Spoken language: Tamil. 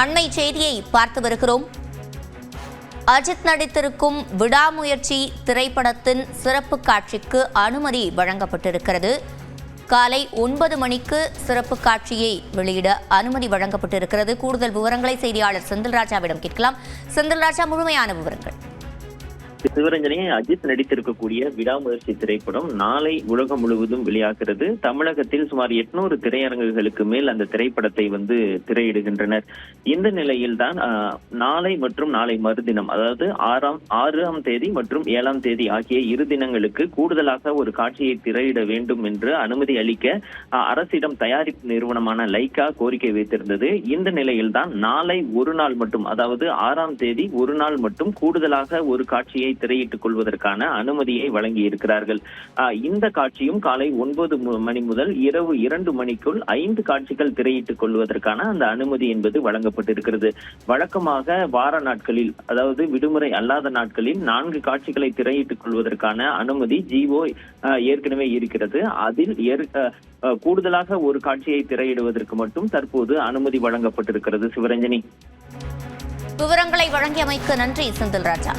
அண்மை செய்தியை பார்த்து வருகிறோம். அஜித் நடித்திருக்கும் விடாமுயற்சி திரைப்படத்தின் சிறப்பு காட்சிக்கு அனுமதி வழங்கப்பட்டிருக்கிறது. காலை ஒன்பது மணிக்கு சிறப்பு காட்சியை வெளியிட அனுமதி வழங்கப்பட்டிருக்கிறது. கூடுதல் விவரங்களை செய்தியாளர் செந்தில்ராஜாவிடம் கேட்கலாம். செந்தில்ராஜா முழுமையான விவரங்கள். சிவரஞ்சனி அஜித் நடித்திருக்கக்கூடிய விடாமுயற்சி திரைப்படம் நாளை உலகம் முழுவதும் வெளியாகிறது. தமிழகத்தில் சுமார் எட்நூறு திரையரங்குகளுக்கு மேல் அந்த திரைப்படத்தை வந்து திரையிடுகின்றனர். இந்த நிலையில் தான் நாளை மற்றும் நாளை மறுதினம் அதாவது ஆறாம் ஆறாம் தேதி மற்றும் ஏழாம் தேதி ஆகிய இரு தினங்களுக்கு கூடுதலாக ஒரு காட்சியை திரையிட வேண்டும் என்று அனுமதி அளிக்க அரசிடம் தயாரிப்பு நிறுவனமான லைகா கோரிக்கை வைத்திருந்தது. இந்த நிலையில் தான் நாளை ஒரு நாள் மட்டும் அதாவது ஆறாம் தேதி ஒரு நாள் மட்டும் கூடுதலாக ஒரு காட்சியை காட்சியை திரையிட்டுக் கொள்வதற்கான அனுமதியை வழங்கி இருக்கிறார்கள். இந்த காட்சியும் காலை ஒன்பது மணி முதல் இரவு இரண்டு மணிக்குள் ஐந்து காட்சிகள் திரையிட்டுக் கொள்வதற்கான அந்த அனுமதி என்பது வழங்கப்பட்டிருக்கிறது. வழக்கமாக வார நாட்களில் அதாவது விடுமுறை அல்லாத நாட்களில் நான்கு காட்சிகளை திரையிட்டுக் கொள்வதற்கான அனுமதி ஜிஓ ஏற்கனவே இருக்கிறது. அதில் கூடுதலாக ஒரு காட்சியை திரையிடுவதற்கு மட்டும் தற்போது அனுமதி வழங்கப்பட்டிருக்கிறது சிவரஞ்சனி. விவரங்களை வழங்கியமைக்கு நன்றி செந்தில் ராஜா.